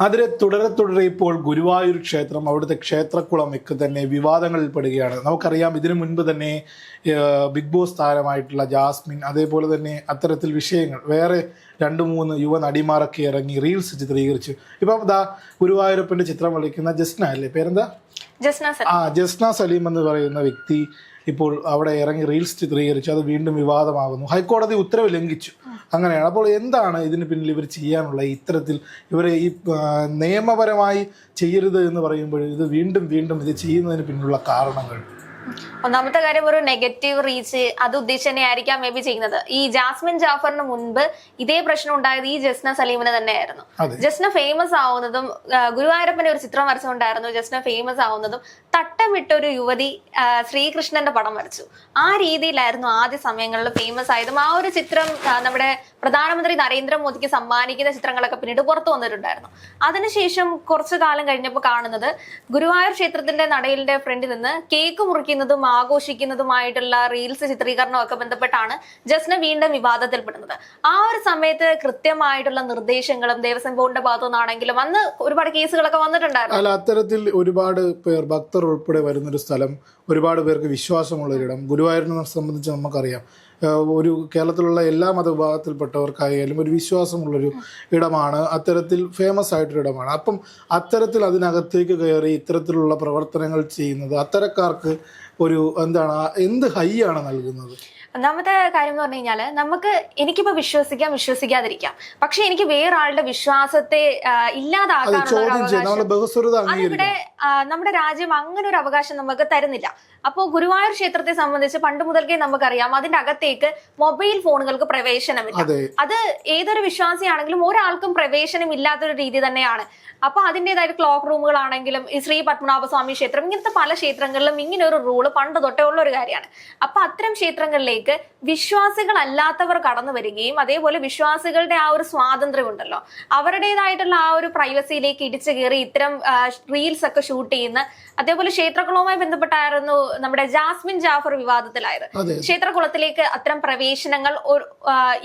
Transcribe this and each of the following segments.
അതിലെ തുടരെ തുടരെ ഇപ്പോൾ ഗുരുവായൂർ ക്ഷേത്രം അവിടുത്തെ ക്ഷേത്രക്കുളം ഒക്കെ തന്നെ വിവാദങ്ങളിൽ പെടുകയാണ്. നമുക്കറിയാം ഇതിനു മുൻപ് തന്നെ ബിഗ് ബോസ് താരമായിട്ടുള്ള ജാസ്മിൻ അതേപോലെ തന്നെ അത്തരത്തിൽ വിഷയങ്ങൾ വേറെ രണ്ട് മൂന്ന് യുവ നടിമാരൊക്കെ ഇറങ്ങി റീൽസ് ചിത്രീകരിച്ചു. ഇപ്പം ദാ ഗുരുവായൂരപ്പന്റെ ചിത്രം കളിക്കുന്ന ജസ്ന അല്ലേ? പേരെന്താ? ജസ്ന ആ ജസ്ന സലീം എന്ന് പറയുന്ന വ്യക്തി ഇപ്പോൾ അവിടെ ഇറങ്ങി റീൽസ് ചിത്രീകരിച്ചു അത് വീണ്ടും വിവാദമാകുന്നു. ഹൈക്കോടതി ഉത്തരവ് ലംഘിച്ചു. അങ്ങനെയാണ്. അപ്പോൾ എന്താണ് ഇതിന് പിന്നിൽ ഇവർ ചെയ്യാനുള്ള ഇത്തരത്തിൽ ഇവരെ ഈ നിയമപരമായി ചെയ്യരുത് എന്ന് പറയുമ്പോൾ ഇത് വീണ്ടും വീണ്ടും ഇത് ചെയ്യുന്നതിന് പിന്നിലുള്ള കാരണങ്ങൾ? ഒന്നാമത്തെ കാര്യം ഒരു നെഗറ്റീവ് റീച്ച് അത് ഉദ്ദേശിച്ച് തന്നെ ആയിരിക്കാം മേ ബി ചെയ്യുന്നത്. ഈ ജാസ്മിൻ ജാഫറിന് മുൻപ് ഇതേ പ്രശ്നം ഉണ്ടായത് ഈ ജസ്ന സലീമിന് തന്നെയായിരുന്നു. ആയിരുന്നു ജസ്ന ഫേമസ് ആവുന്നതും ഗുരുവായൂരപ്പന്റെ ഒരു ചിത്രം വരച്ചുകൊണ്ടായിരുന്നു ജസ്ന ഫേമസ് ആവുന്നതും തട്ടമിട്ട ഒരു യുവതി ശ്രീകൃഷ്ണന്റെ പടം വരച്ചു. ആ രീതിയിലായിരുന്നു ആദ്യ സമയങ്ങളിൽ ഫേമസ് ആയതും. ആ ഒരു ചിത്രം നമ്മുടെ പ്രധാനമന്ത്രി നരേന്ദ്രമോദിക്ക് സമ്മാനിക്കുന്ന ചിത്രങ്ങളൊക്കെ പിന്നീട് പുറത്തു വന്നിട്ടുണ്ടായിരുന്നു. അതിനുശേഷം കുറച്ചു കാലം കഴിഞ്ഞപ്പോൾ കാണുന്നത് ഗുരുവായൂർ ക്ഷേത്രത്തിന്റെ നടയിലിന്റെ ഫ്രണ്ടിൽ നിന്ന് കേക്ക് മുറിക്കുന്നതും ആഘോഷിക്കുന്നതുമായിട്ടുള്ള റീൽസ് ചിത്രീകരണവും ഒക്കെ ബന്ധപ്പെട്ടാണ് ജസ്ന വീണ്ടും വിവാദത്തിൽപ്പെടുന്നത്. ആ ഒരു സമയത്ത് കൃത്യമായിട്ടുള്ള നിർദ്ദേശങ്ങളും ദേവസ്വം ബോർഡിന്റെ ഭാഗത്തു നിന്നാണെങ്കിലും അന്ന് ഒരുപാട് കേസുകളൊക്കെ വന്നിട്ടുണ്ടായിരുന്നു. അല്ല അത്തരത്തിൽ ഒരുപാട് പേർ ഭക്തർ ഉൾപ്പെടെ വരുന്നൊരു സ്ഥലം ഒരുപാട് പേർക്ക് വിശ്വാസമുള്ള വിശ്വാസമുള്ളൊരിടം ഗുരുവായൂരിനെ സംബന്ധിച്ച് നമുക്കറിയാം. ഒരു കേരളത്തിലുള്ള എല്ലാ മതവിഭാഗത്തിൽപ്പെട്ടവർക്കായാലും ഒരു വിശ്വാസമുള്ളൊരു ഇടമാണ്. അത്തരത്തിൽ ഫേമസ് ആയിട്ടൊരു ഇടമാണ് അപ്പം അത്തരത്തിൽ അതിനകത്തേക്ക് കയറി ഇത്തരത്തിലുള്ള പ്രവർത്തനങ്ങൾ ചെയ്യുന്നത് അത്തരക്കാർക്ക് ഒരു എന്താണ് എന്ത് ഹൈ ആണ് നൽകുന്നത്? ഒന്നാമത്തെ കാര്യം എന്ന് പറഞ്ഞു കഴിഞ്ഞാൽ നമുക്ക് എനിക്കിപ്പോ വിശ്വസിക്കാം വിശ്വസിക്കാതിരിക്കാം. പക്ഷെ എനിക്ക് വേറെ ആളുടെ വിശ്വാസത്തെ ഇല്ലാതാക്കാനുള്ള അതിവിടെ നമ്മുടെ രാജ്യം അങ്ങനെ ഒരു അവകാശം നമുക്ക് തരുന്നില്ല. അപ്പോൾ ഗുരുവായൂർ ക്ഷേത്രത്തെ സംബന്ധിച്ച് പണ്ട് മുതൽക്കേ നമുക്കറിയാം അതിന്റെ അകത്തേക്ക് മൊബൈൽ ഫോണുകൾക്ക് പ്രവേശനമില്ല. അതെ. അത് ഏതൊരു വിശ്വാസിയാണെങ്കിലും ഒരാൾക്കും പ്രവേശനം ഇല്ലാത്തൊരു രീതി തന്നെയാണ്. അപ്പൊ അതിന്റെതായ ക്ലോക്ക് റൂമുകളാണെങ്കിലും ഈ ശ്രീ പത്മനാഭസ്വാമി ക്ഷേത്രം ഇങ്ങനത്തെ പല ക്ഷേത്രങ്ങളിലും ഇങ്ങനെ ഒരു റൂൾ പണ്ട് തൊട്ടേ ഉള്ള ഒരു കാര്യമാണ്. അപ്പൊ അത്തരം ക്ഷേത്രങ്ങളിലേക്ക് വിശ്വാസികളല്ലാത്തവർ കടന്നു വരികയും അതേപോലെ വിശ്വാസികളുടെ ആ ഒരു സ്വാതന്ത്ര്യം ഉണ്ടല്ലോ അവരുടേതായിട്ടുള്ള ആ ഒരു പ്രൈവസിയിലേക്ക് ഇടിച്ചു കയറി ഇത്തരം റീൽസ് ഒക്കെ ഷൂട്ട് ചെയ്യുന്ന അതേപോലെ ക്ഷേത്രകുളവുമായി ബന്ധപ്പെട്ടായിരുന്നു നമ്മുടെ ജാസ്മിൻ ജാഫർ വിവാദത്തിലായത്. ക്ഷേത്രകുളത്തിലേക്ക് അത്തരം പ്രവേശനങ്ങൾ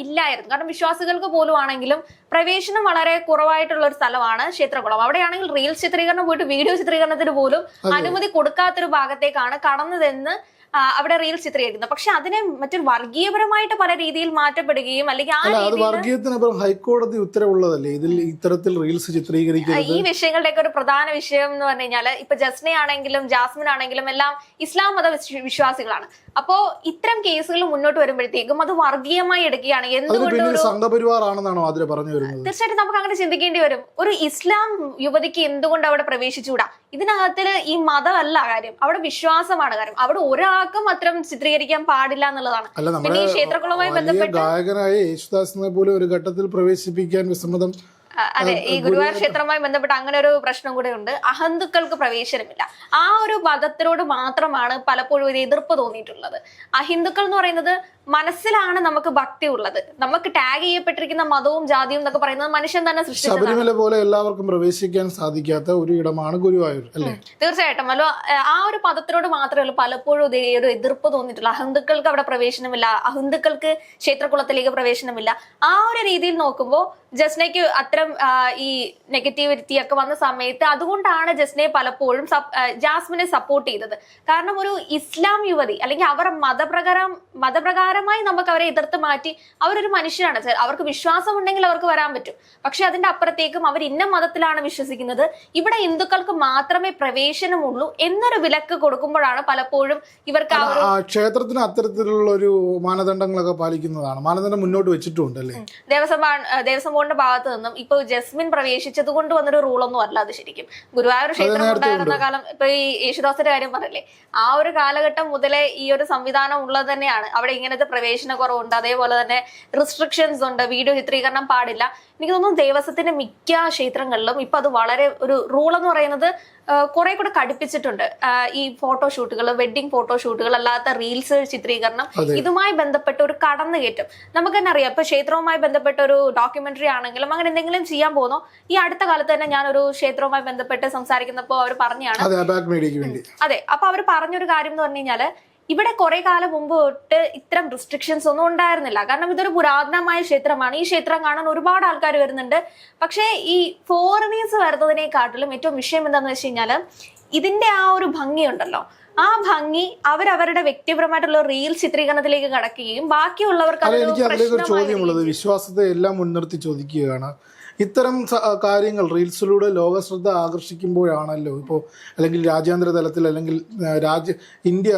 ഇല്ലായിരുന്നു. കാരണം വിശ്വാസികൾക്ക് പോലും ആണെങ്കിലും പ്രവേശനം വളരെ കുറവായിട്ടുള്ള ഒരു സ്ഥലമാണ് ക്ഷേത്രകുളം. അവിടെയാണെങ്കിൽ റീൽസ് ചിത്രീകരണം പോയിട്ട് വീഡിയോ ചിത്രീകരണത്തിന് പോലും അനുമതി കൊടുക്കാത്തൊരു ഭാഗത്തേക്കാണ് കടന്നതെന്ന് അവിടെ റീൽസ് ചിത്രീകരിക്കുന്നത് പക്ഷെ അതിനെ മറ്റൊരു വർഗീയപരമായിട്ട് പല രീതിയിൽ മാറ്റപ്പെടുകയും അല്ലെങ്കിൽ ആ അത് വർഗീയത്തിനപ്പുറം ഹൈക്കോടതി ഉത്തരവുള്ളതല്ലേ? ഇതിൽ ഇത്തരത്തിൽ റീൽസ് ചിത്രീകരിക്കുന്നത് ഈ വിഷയങ്ങളുടെയൊക്കെ ഒരു പ്രധാന വിഷയം എന്ന് പറഞ്ഞു കഴിഞ്ഞാൽ ഇപ്പൊ ജസ്ന ആണെങ്കിലും ജാസ്മിൻ ആണെങ്കിലും എല്ലാം ഇസ്ലാം മത വിശ്വ- വിശ്വാസികളാണ്. അപ്പോ ഇത്തരം കേസുകൾ മുന്നോട്ട് വരുമ്പോഴത്തേക്കും അത് വർഗീയമായി എടുക്കുകയാണ്. എന്തുകൊണ്ട് ഒരു സംഘപരിവാർ ആണെന്നാണോ അതിൽ പറഞ്ഞു വരുന്നത്? തീർച്ചയായിട്ടും നമുക്ക് അങ്ങനെ ചിന്തിക്കേണ്ടി വരും. ഒരു ഇസ്ലാം യുവതിക്ക് എന്തുകൊണ്ട് അവിടെ പ്രവേശിച്ചുകൂടാ? ഇതിനകത്തിൽ ഈ മതമല്ല കാര്യം. അവിടെ വിശ്വാസമാണ് കാര്യം. അവിടെ ഒരാൾക്കും അത്തരം ചിത്രീകരിക്കാൻ പാടില്ല എന്നുള്ളതാണ്. പിന്നെ ഈ ക്ഷേത്രകുളവുമായി വലിയ ബന്ധപ്പെട്ട് ഗായകനായ യേശുദാസിനെ പോലെ ഒരു ഘട്ടത്തിൽ പ്രവേശിപ്പിക്കാൻ വിസമ്മതം അതെ ഈ ഗുരുവായൂർ ക്ഷേത്രവുമായി ബന്ധപ്പെട്ട് അങ്ങനെ ഒരു പ്രശ്നം കൂടെ ഉണ്ട്. അഹന്തുക്കൾക്ക് പ്രവേശനമില്ല. ആ ഒരു മതത്തിനോട് മാത്രമാണ് പലപ്പോഴും ഒരു എതിർപ്പ് തോന്നിയിട്ടുള്ളത്. അഹിന്ദുക്കൾ എന്ന് പറയുന്നത് മനസ്സിലാണ് നമുക്ക് ഭക്തി ഉള്ളത്. നമുക്ക് ടാഗ് ചെയ്യപ്പെട്ടിരിക്കുന്ന മതവും ജാതിയും എന്നൊക്കെ പറയുന്നത് മനുഷ്യൻ തന്നെ ശബരിമല പോലെ എല്ലാവർക്കും പ്രവേശിക്കാൻ സാധിക്കാത്ത ഒരു ഇടമാണ് ഗുരുവായൂർ അല്ലേ? തീർച്ചയായിട്ടും. അല്ലോ ആ ഒരു പദത്തിനോട് മാത്രമേ ഉള്ളൂ. പലപ്പോഴും ഒരു എതിർപ്പ് തോന്നിയിട്ടുള്ളൂ. അഹിന്ദുക്കൾക്ക് അവിടെ പ്രവേശനമില്ല. അഹിന്ദുക്കൾക്ക് ക്ഷേത്രകുളത്തിലേക്ക് പ്രവേശനമില്ല. ആ ഒരു രീതിയിൽ നോക്കുമ്പോൾ ജസ്നയ്ക്ക് അത്തരം ഈ നെഗറ്റിവിറ്റി ഒക്കെ വന്ന സമയത്ത് അതുകൊണ്ടാണ് ജസ്നയെ പലപ്പോഴും ജാസ്മിനെ സപ്പോർട്ട് ചെയ്തത്. കാരണം ഒരു ഇസ്ലാം യുവതി അല്ലെങ്കിൽ അവർ മതപ്രകാരം മതപ്രകാരമായി നമുക്ക് അവരെ എതിർത്ത് മാറ്റി അവരൊരു മനുഷ്യരാണ്. അവർക്ക് വിശ്വാസം ഉണ്ടെങ്കിൽ അവർക്ക് വരാൻ പറ്റും. പക്ഷെ അതിന്റെ അപ്പുറത്തേക്കും അവർ ഇന്ന മതത്തിലാണ് വിശ്വസിക്കുന്നത്. ഇവിടെ ഹിന്ദുക്കൾക്ക് മാത്രമേ പ്രവേശനമുള്ളൂ എന്നൊരു വിലക്ക് കൊടുക്കുമ്പോഴാണ് പലപ്പോഴും ഇവർക്ക് ആ ക്ഷേത്രത്തിന് അത്തരത്തിലുള്ള ഒരു മാനദണ്ഡങ്ങളൊക്കെ പാലിക്കുന്നതാണ്. മാനദണ്ഡം മുന്നോട്ട് വെച്ചിട്ടുണ്ട് അല്ലേ? ദേവസ്വം ദേവസ്വം ബോർഡിന്റെ ഭാഗത്ത് നിന്നും ഇപ്പൊ ജസ്മിൻ പ്രവേശിച്ചത് കൊണ്ട് വന്നൊരു റൂളൊന്നും അല്ല അത് ശരിക്കും. ഗുരുവായൂർ ക്ഷേത്രം ഉണ്ടായിരുന്ന കാലം ഇപ്പൊ ഈ യേശുദാസിന്റെ കാര്യം പറഞ്ഞില്ലേ? ആ ഒരു കാലഘട്ടം മുതലേ ഈ ഒരു സംവിധാനം ഉള്ളത് തന്നെയാണ്. അവിടെ ഇങ്ങനത്തെ പ്രവേശന കുറവുണ്ട്. അതേപോലെ തന്നെ റിസ്ട്രിക്ഷൻസ് ഉണ്ട്. വീഡിയോ ചിത്രീകരണം പാടില്ല. എനിക്ക് തോന്നുന്നു ദേവസ്വത്തിന്റെ മിക്ക ക്ഷേത്രങ്ങളിലും ഇപ്പൊ അത് വളരെ ഒരു റൂൾ എന്ന് പറയുന്നത് കുറെ കൂടെ കടുപ്പിച്ചിട്ടുണ്ട് ഈ ഫോട്ടോഷൂട്ടുകൾ വെഡിങ് ഫോട്ടോഷൂട്ടുകൾ അല്ലാത്ത റീൽസ് ചിത്രീകരണം ഇതുമായി ബന്ധപ്പെട്ട ഒരു കടന്നുകയറ്റം. നമുക്ക് തന്നെ അറിയാം. ഇപ്പൊ ക്ഷേത്രവുമായി ബന്ധപ്പെട്ട ഒരു ഡോക്യുമെന്ററി ആണെങ്കിലും അങ്ങനെ എന്തെങ്കിലും ചെയ്യാൻ പോകുന്നു. ഈ അടുത്ത കാലത്ത് തന്നെ ഞാൻ ഒരു ക്ഷേത്രവുമായി ബന്ധപ്പെട്ട് സംസാരിക്കുന്നപ്പോൾ അവർ പറഞ്ഞാണ്. അതെ അപ്പൊ അവർ പറഞ്ഞൊരു കാര്യം എന്ന് പറഞ്ഞു കഴിഞ്ഞാൽ ഇവിടെ കുറെ കാലം മുമ്പ് തൊട്ട് ഇത്തരം റെസ്ട്രിക്ഷൻസ് ഒന്നും ഉണ്ടായിരുന്നില്ല. കാരണം ഇതൊരു പുരാതനമായ ക്ഷേത്രമാണ്. ഈ ക്ഷേത്രം കാണാൻ ഒരുപാട് ആൾക്കാർ വരുന്നുണ്ട്. പക്ഷേ ഈ ഫോറിനേഴ്സ് വരുന്നതിനെക്കാട്ടിലും ഏറ്റവും വിഷയം എന്താണെന്ന് വെച്ച് കഴിഞ്ഞാൽ ഇതിന്റെ ആ ഒരു ഭംഗിയുണ്ടല്ലോ. ആ ഭംഗി അവരവരുടെ വ്യക്തിപരമായിട്ടുള്ള റീൽ ചിത്രീകരണത്തിലേക്ക് കടക്കുകയും ബാക്കിയുള്ളവർക്ക് അതൊരു എനിക്ക് അതിലേക്ക് ചോദ്യമുള്ളത്. വിശ്വാസത്തെ എല്ലാം മുൻനിർത്തി ചോദിക്കുകയാണ്. ഇത്തരം കാര്യങ്ങൾ റീൽസിലൂടെ ലോക ശ്രദ്ധ ആകർഷിക്കുമ്പോഴാണല്ലോ ഇപ്പോൾ അല്ലെങ്കിൽ രാജ്യാന്തര തലത്തിൽ അല്ലെങ്കിൽ രാജ്യ ഇന്ത്യ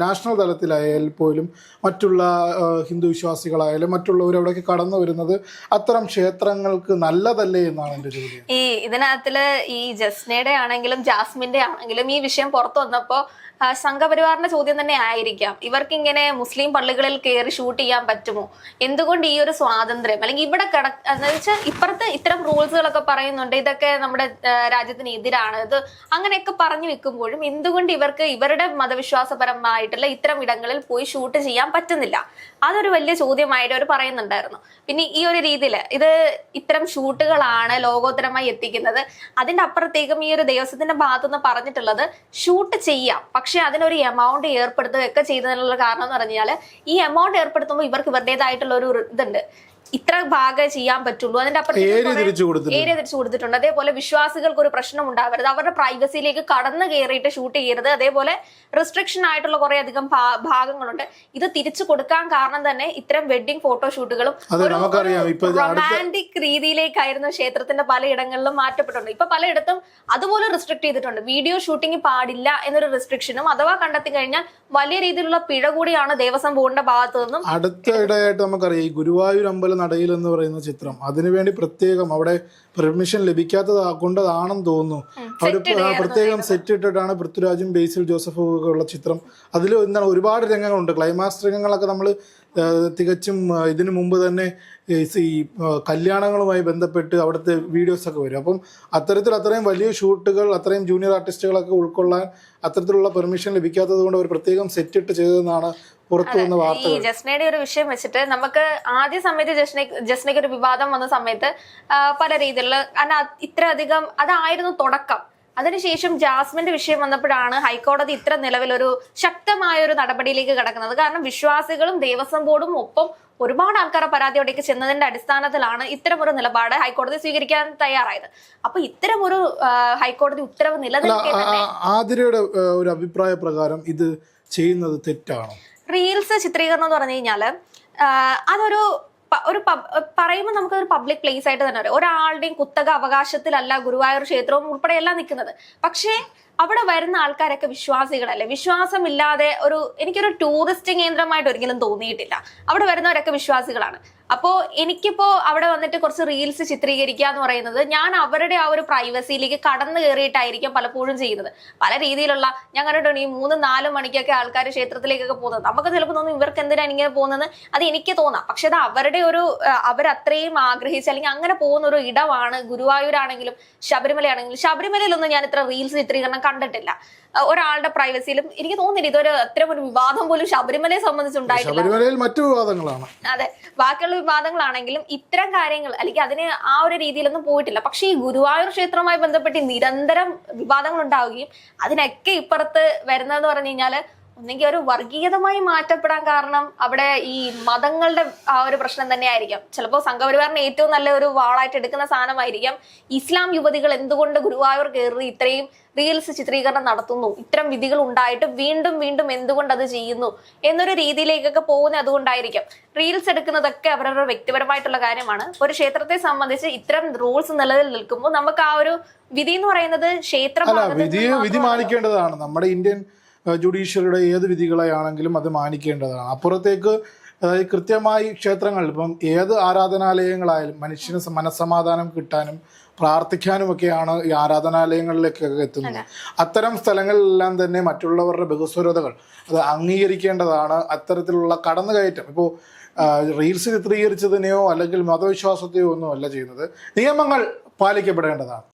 നാഷണൽ തലത്തിലായാൽ പോലും മറ്റുള്ള ഹിന്ദു വിശ്വാസികളായാലും മറ്റുള്ളവർ അവിടേക്ക് കടന്നു വരുന്നത് അത്തരം ക്ഷേത്രങ്ങൾക്ക് നല്ലതല്ലേ എന്നാണ് എന്റെ ചോദ്യം. ഈ ഇതിനകത്തിൽ ഈ ജസ്നയുടെ ആണെങ്കിലും ജാസ്മിന്റെ ആണെങ്കിലും ഈ വിഷയം പുറത്തു വന്നപ്പോ ആ, സംഘപരിവാറിന്റെ ചോദ്യം തന്നെ ആയിരിക്കാം. ഇവർക്ക് ഇങ്ങനെ മുസ്ലിം പള്ളികളിൽ കയറി ഷൂട്ട് ചെയ്യാൻ പറ്റുമോ? എന്തുകൊണ്ട് ഈ ഒരു സ്വാതന്ത്ര്യം? അല്ലെങ്കിൽ ഇവിടെ കിട എന്ന് വെച്ചാൽ ഇപ്പുറത്ത് ഇത്തരം റൂൾസുകളൊക്കെ പറയുന്നുണ്ട്. ഇതൊക്കെ നമ്മുടെ രാജ്യത്തിന് എതിരാണ്. ഇത് അങ്ങനെയൊക്കെ പറഞ്ഞു വെക്കുമ്പോഴും എന്തുകൊണ്ട് ഇവർക്ക് ഇവരുടെ മതവിശ്വാസപരമായിട്ടുള്ള ഇത്തരം ഇടങ്ങളിൽ പോയി ഷൂട്ട് ചെയ്യാൻ പറ്റുന്നില്ല? അതൊരു വലിയ ചോദ്യമായിട്ട് അവർ പറയുന്നുണ്ടായിരുന്നു. പിന്നെ ഈ ഒരു രീതിയിൽ ഇത് ഇത്തരം ഷൂട്ടുകളാണ് ലോകോത്തരമായി എത്തിക്കുന്നത്. അതിന്റെ അപ്പുറത്തേക്കും ഈ ഒരു ദേവസ്വത്തിന്റെ ഭാഗത്തുനിന്ന് പറഞ്ഞിട്ടുള്ളത് ഷൂട്ട് ചെയ്യാം. പക്ഷെ അതിനൊരു എമൗണ്ട് ഏർപ്പെടുത്തുകയൊക്കെ ചെയ്തതിനുള്ള കാരണം എന്ന് പറഞ്ഞാൽ ഈ എമൗണ്ട് ഏർപ്പെടുത്തുമ്പോൾ ഇവർക്ക് ഇവരുടേതായിട്ടുള്ള ഒരു ഇതുണ്ട് ഇത്ര ഭാഗം ചെയ്യാൻ പറ്റുള്ളൂ. അതിന്റെ അപ്പുറത്ത് ഏരിയ തിരിച്ചു കൊടുത്തിട്ടുണ്ട്. അതേപോലെ വിശ്വാസികൾക്ക് ഒരു പ്രശ്നം ഉണ്ടാവരുത്. അവരുടെ പ്രൈവസിയിലേക്ക് കടന്നു കയറിയിട്ട് ഷൂട്ട് ചെയ്യരുത്. അതേപോലെ റെസ്ട്രിക്ഷൻ ആയിട്ടുള്ള കുറെ അധികം ഭാഗങ്ങളുണ്ട്. ഇത് തിരിച്ചു കൊടുക്കാൻ കാരണം തന്നെ ഇത്തരം വെഡിങ് ഫോട്ടോഷൂട്ടുകളും റൊമാന്റിക് രീതിയിലേക്കായിരുന്നു ക്ഷേത്രത്തിന്റെ പലയിടങ്ങളിലും മാറ്റപ്പെട്ടുണ്ട് ഇപ്പൊ പലയിടത്തും അതുപോലെ റെസ്ട്രിക്ട് ചെയ്തിട്ടുണ്ട്. വീഡിയോ ഷൂട്ടിംഗ് പാടില്ല എന്നൊരു റെസ്ട്രിക്ഷനും അഥവാ കണ്ടെത്തി കഴിഞ്ഞാൽ വലിയ രീതിയിലുള്ള പിഴ കൂടിയാണ് ദേവസ്വം ബോർഡിന്റെ ഭാഗത്തു നിന്നും അടുത്തിടെയായിട്ട് നമുക്കറിയാം. ഈ ഗുരുവായൂർ അമ്പല നടയിൽ എന്ന് പറയുന്ന ചിത്രം. അതിനുവേണ്ടി പ്രത്യേകം അവിടെ പെർമിഷൻ ലഭിക്കാത്തത് കൊണ്ടതാണെന്ന് തോന്നുന്നു. അവർ പ്രത്യേകം സെറ്റ് ഇട്ടിട്ടാണ് പൃഥ്വിരാജും ബേസിൽ ജോസഫും ഒക്കെ ഉള്ള ചിത്രം. അതിൽ എന്താണ് ഒരുപാട് രംഗങ്ങളുണ്ട്. ക്ലൈമാക്സ് രംഗങ്ങളൊക്കെ നമ്മൾ തികച്ചും ഇതിനു മുമ്പ് തന്നെ ഈ കല്യാണങ്ങളുമായി ബന്ധപ്പെട്ട് അവിടുത്തെ വീഡിയോസ് ഒക്കെ വരും. അപ്പം അത്തരത്തിൽ അത്രയും വലിയ ഷൂട്ടുകൾ അത്രയും ജൂനിയർ ആർട്ടിസ്റ്റുകളൊക്കെ ഉൾക്കൊള്ളാൻ അത്തരത്തിലുള്ള പെർമിഷൻ ലഭിക്കാത്തത് കൊണ്ട് അവർ പ്രത്യേകം സെറ്റ് ഇട്ട് ചെയ്തതെന്നാണ് പുറത്തു വന്ന ഈ വാർത്തകൾ. ജസ്നയുടെ ഒരു വിഷയം വെച്ചിട്ട് നമുക്ക് ആദ്യ സമയത്ത് ജസ്ന ജസ്നയ്ക്ക് ഒരു വിവാദം വന്ന സമയത്ത് പല രീതിയിലുള്ള കാരണം ഇത്ര അധികം അതായിരുന്നു തുടക്കം. അതിനുശേഷം ജാസ്മിന്റെ വിഷയം വന്നപ്പോഴാണ് ഹൈക്കോടതി ഇത്ര നിലവിലൊരു ശക്തമായ ഒരു നടപടിയിലേക്ക് കടക്കുന്നത്. കാരണം വിശ്വാസികളും ദേവസ്വം ബോർഡും ഒപ്പം ഒരുപാട് ആൾക്കാരെ പരാതിയോടേക്ക് ചെന്നതിന്റെ അടിസ്ഥാനത്തിലാണ് ഇത്തരം ഒരു നിലപാട് ഹൈക്കോടതി സ്വീകരിക്കാൻ തയ്യാറായത്. അപ്പൊ ഇത്തരം ഒരു ഹൈക്കോടതി ഉത്തരവ് നിലനിൽക്കുന്നത് നിലനിൽക്കെ ആതിരയുടെ ഒരു അഭിപ്രായ പ്രകാരം ഇത് ചെയ്യുന്നത് തെറ്റാണോ? റീൽസ് ചിത്രീകരണം എന്ന് പറഞ്ഞു കഴിഞ്ഞാൽ അതൊരു ഒരു പറയുമ്പോൾ നമുക്ക് ഒരു പബ്ലിക് പ്ലേസ് ആയിട്ട് തന്നെ അറിയാം ഒരാളുടെയും കുത്തക അവകാശത്തിലല്ല ഗുരുവായൂർ ക്ഷേത്രവും ഉൾപ്പെടെ എല്ലാം നിൽക്കുന്നത്. പക്ഷേ അവിടെ വരുന്ന ആൾക്കാരൊക്കെ വിശ്വാസികളല്ലേ? വിശ്വാസമില്ലാതെ ഒരു എനിക്കൊരു ടൂറിസ്റ്റ് കേന്ദ്രമായിട്ട് ഒരിക്കലും തോന്നിയിട്ടില്ല. അവിടെ വരുന്നവരൊക്കെ വിശ്വാസികളാണ്. അപ്പോ എനിക്കിപ്പോ അവിടെ വന്നിട്ട് കുറച്ച് റീൽസ് ചിത്രീകരിക്കുക എന്ന് പറയുന്നത് ഞാൻ അവരുടെ ആ ഒരു പ്രൈവസിയിലേക്ക് കടന്നു കയറിയിട്ടായിരിക്കും പലപ്പോഴും ചെയ്യുന്നത്. പല രീതിയിലുള്ള ഞാൻ കണ്ടിട്ടുണ്ട് ഈ മൂന്ന് നാല് മണിക്കൊക്കെ ആൾക്കാർ ക്ഷേത്രത്തിലേക്കൊക്കെ പോകുന്നത്. നമുക്ക് ചിലപ്പോൾ തോന്നും ഇവർക്ക് എന്തിനാണ് ഇങ്ങനെ പോകുന്നത് അത് എനിക്ക് തോന്നാം. പക്ഷെ അത് അവരുടെ ഒരു അവരത്രയും ആഗ്രഹിച്ച് അല്ലെങ്കിൽ അങ്ങനെ പോകുന്ന ഒരു ഇടമാണ് ഗുരുവായൂരാണെങ്കിലും ശബരിമലയാണെങ്കിലും. ശബരിമലയിലൊന്നും ഞാൻ ഇത്ര റീൽസ് ചിത്രീകരണം കണ്ടിട്ടില്ല. ഒരാളുടെ പ്രൈവസിയിലും എനിക്ക് തോന്നുന്നില്ല ഇതൊരു അത്തരം ഒരു വിവാദം പോലും ശബരിമലയെ സംബന്ധിച്ചുണ്ടായിട്ടില്ല ശബരിമലയിൽ മറ്റു വിവാദങ്ങളാണ്. അതെ. ബാക്കിയുള്ള വിവാദങ്ങളാണെങ്കിലും ഇത്തരം കാര്യങ്ങൾ അല്ലെങ്കിൽ അതിന് ആ ഒരു രീതിയിലൊന്നും പോയിട്ടില്ല. പക്ഷേ ഈ ഗുരുവായൂർ ക്ഷേത്രവുമായി ബന്ധപ്പെട്ട് നിരന്തരം വിവാദങ്ങൾ ഉണ്ടാവുകയും അതിനൊക്കെ ഇപ്പുറത്ത് വരുന്നതെന്ന് പറഞ്ഞു കഴിഞ്ഞാൽ ഒന്നെങ്കിൽ ഒരു വർഗീയതമായി മാറ്റപ്പെടാൻ കാരണം അവിടെ ഈ മതങ്ങളുടെ ആ ഒരു പ്രശ്നം തന്നെ ആയിരിക്കാം ചിലപ്പോൾ സംഘപരിവാറിന് ഏറ്റവും നല്ല ഒരു വാളായിട്ട് എടുക്കുന്ന സാധനമായിരിക്കാം. ഇസ്ലാം യുവതികൾ എന്തുകൊണ്ട് ഗുരുവായൂർ കയറി ഇത്രയും റീൽസ് ചിത്രീകരണം നടത്തുന്നു? ഇത്തരം വിധികൾ ഉണ്ടായിട്ട് വീണ്ടും വീണ്ടും എന്തുകൊണ്ട് അത് ചെയ്യുന്നു? എന്നൊരു രീതിയിലേക്കൊക്കെ പോകുന്നത് അതുകൊണ്ടായിരിക്കാം. റീൽസ് എടുക്കുന്നതൊക്കെ അവരവരുടെ വ്യക്തിപരമായിട്ടുള്ള കാര്യമാണ്. ഒരു ക്ഷേത്രത്തെ സംബന്ധിച്ച് ഇത്തരം റൂൾസ് നിലവിൽ നിൽക്കുമ്പോൾ നമുക്ക് ആ ഒരു വിധി എന്ന് പറയുന്നത് ക്ഷേത്രം വിധി. മാനിക്കേണ്ടതാണ്. നമ്മുടെ ഇന്ത്യൻ ജുഡീഷ്യറിയുടെ ഏത് വിധികളെയാണെങ്കിലും അത് മാനിക്കേണ്ടതാണ്. അപ്പുറത്തേക്ക് അതായത് കൃത്യമായി ക്ഷേത്രങ്ങൾ ഇപ്പം ഏത് ആരാധനാലയങ്ങളായാലും മനുഷ്യന് മനസ്സമാധാനം കിട്ടാനും പ്രാർത്ഥിക്കാനും ഒക്കെയാണ് ഈ ആരാധനാലയങ്ങളിലേക്കൊക്കെ എത്തുന്നത്. അത്തരം സ്ഥലങ്ങളിലെല്ലാം തന്നെ മറ്റുള്ളവരുടെ ബഹുസ്വരതകൾ അത് അംഗീകരിക്കേണ്ടതാണ്. അത്തരത്തിലുള്ള കടന്നുകയറ്റം. ഇപ്പോൾ റീൽസ് ചിത്രീകരിച്ചതിനെയോ അല്ലെങ്കിൽ മതവിശ്വാസത്തെയോ ഒന്നും അല്ല ചെയ്യുന്നത്. നിയമങ്ങൾ പാലിക്കപ്പെടേണ്ടതാണ്.